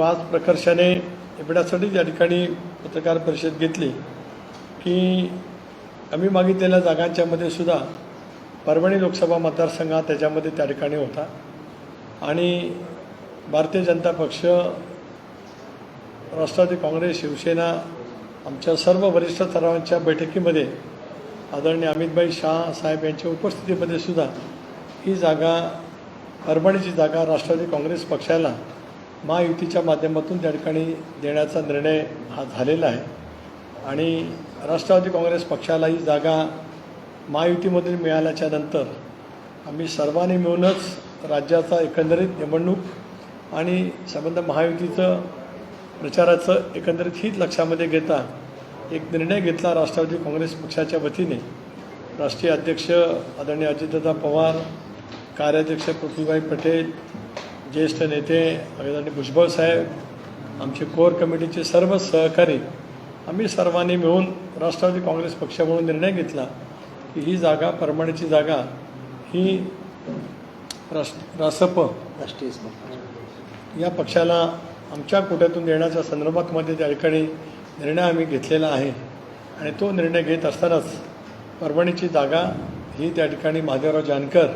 आज प्रकर्षाने एवढ्यासाठी या ठिकाणी पत्रकार परिषद घेतली की आम्ही मागितलेल्या जागांच्यामध्ये सुद्धा परभणी लोकसभा मतदारसंघ हा त्याच्यामध्ये त्या ठिकाणी होता. आणि भारतीय जनता पक्ष राष्ट्रवादी काँग्रेस शिवसेना आमच्या सर्व वरिष्ठ सरावांच्या बैठकीमध्ये आदरणीय अमितभाई शाह साहेब यांच्या उपस्थितीमध्ये सुद्धा ही जागा परभणीची जागा राष्ट्रवादी काँग्रेस पक्षाला महायुतीच्या माध्यमातून त्या ठिकाणी देण्याचा निर्णय हा झालेला आहे. आणि राष्ट्रवादी काँग्रेस पक्षाला ही जागा महायुतीमधून मिळाल्याच्या नंतर आम्ही सर्वांनी मिळूनच राज्याचा एकंदरीत निवडणूक आणि संबंध महायुतीचं प्रचाराचं एकंदरीत हित लक्षामध्ये घेता एक निर्णय घेतला राष्ट्रवादी काँग्रेस पक्षाच्या वतीने. राष्ट्रीय अध्यक्ष आदरणीय अजितदादा पवार कार्याध्यक्ष पृथ्वीभाई पटेल ज्येष्ठ नेते आदरणीय भुजबळ साहेब आमचे कोर कमिटीचे सर्व सहकारी आम्ही सर्वांनी मिळून राष्ट्रवादी काँग्रेस पक्ष म्हणून निर्णय घेतला की ही जागा परभणीची जागा ही राष्ट्र रासप राष्ट्रीय या पक्षाला आमच्या कोट्यातून देण्याच्या संदर्भात मध्ये त्या ठिकाणी निर्णय आम्ही घेतलेला आहे. आणि तो निर्णय घेत असतानाच परभणीची जागा ही त्या ठिकाणी महादेवराव जानकर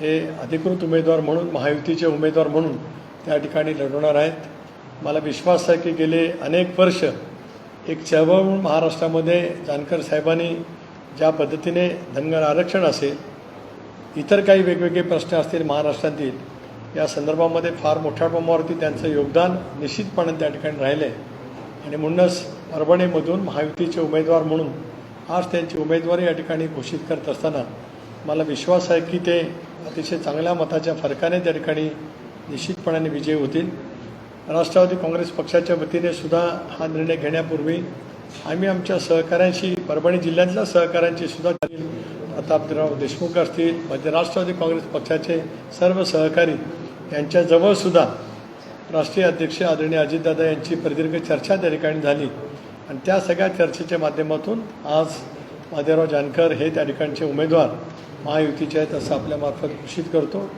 हे अधिकृत उमेदवार म्हणून महायुतीचे उमेदवार म्हणून त्या ठिकाणी लढवणार आहेत. मला विश्वास आहे की गेले अनेक वर्ष एक चळवळ म्हणून महाराष्ट्रामध्ये जानकर साहेबांनी ज्या पद्धतीने धनगर आरक्षण असेल इतर काही वेगवेगळे प्रश्न असतील महाराष्ट्रातील या संदर्भामध्ये फार मोठ्या प्रमाणावरती त्यांचं योगदान निश्चितपणे त्या ठिकाणी राहिलं आहे आणि म्हणूनच परभणीमधून महायुतीचे उमेदवार म्हणून आज त्यांची उमेदवारी या ठिकाणी घोषित करत असताना मला विश्वास आहे की ते अतिशय चांगल्या मताच्या फरकाने त्या ठिकाणी निश्चितपणाने विजयी होतील. राष्ट्रवादी काँग्रेस पक्षाच्या वतीने सुद्धा हा निर्णय घेण्यापूर्वी आम्ही आमच्या सहकाऱ्यांशी परभणी जिल्ह्यातल्या सहकाऱ्यांची सुद्धा प्रतापराव देशमुख असतील म्हणजे राष्ट्रवादी काँग्रेस पक्षाचे सर्व सहकारी यांच्याजवळ सुद्धा राष्ट्रीय अध्यक्ष आदरणीय अजितदादा यांची प्रदीर्घ चर्चा त्या ठिकाणी झाली. आणि त्या सगळ्या चर्चेच्या माध्यमातून आज मादेराव जानकर हे त्या ठिकाणचे उमेदवार महायुतीचे आहेत असं आपल्यामार्फत घोषित करतो.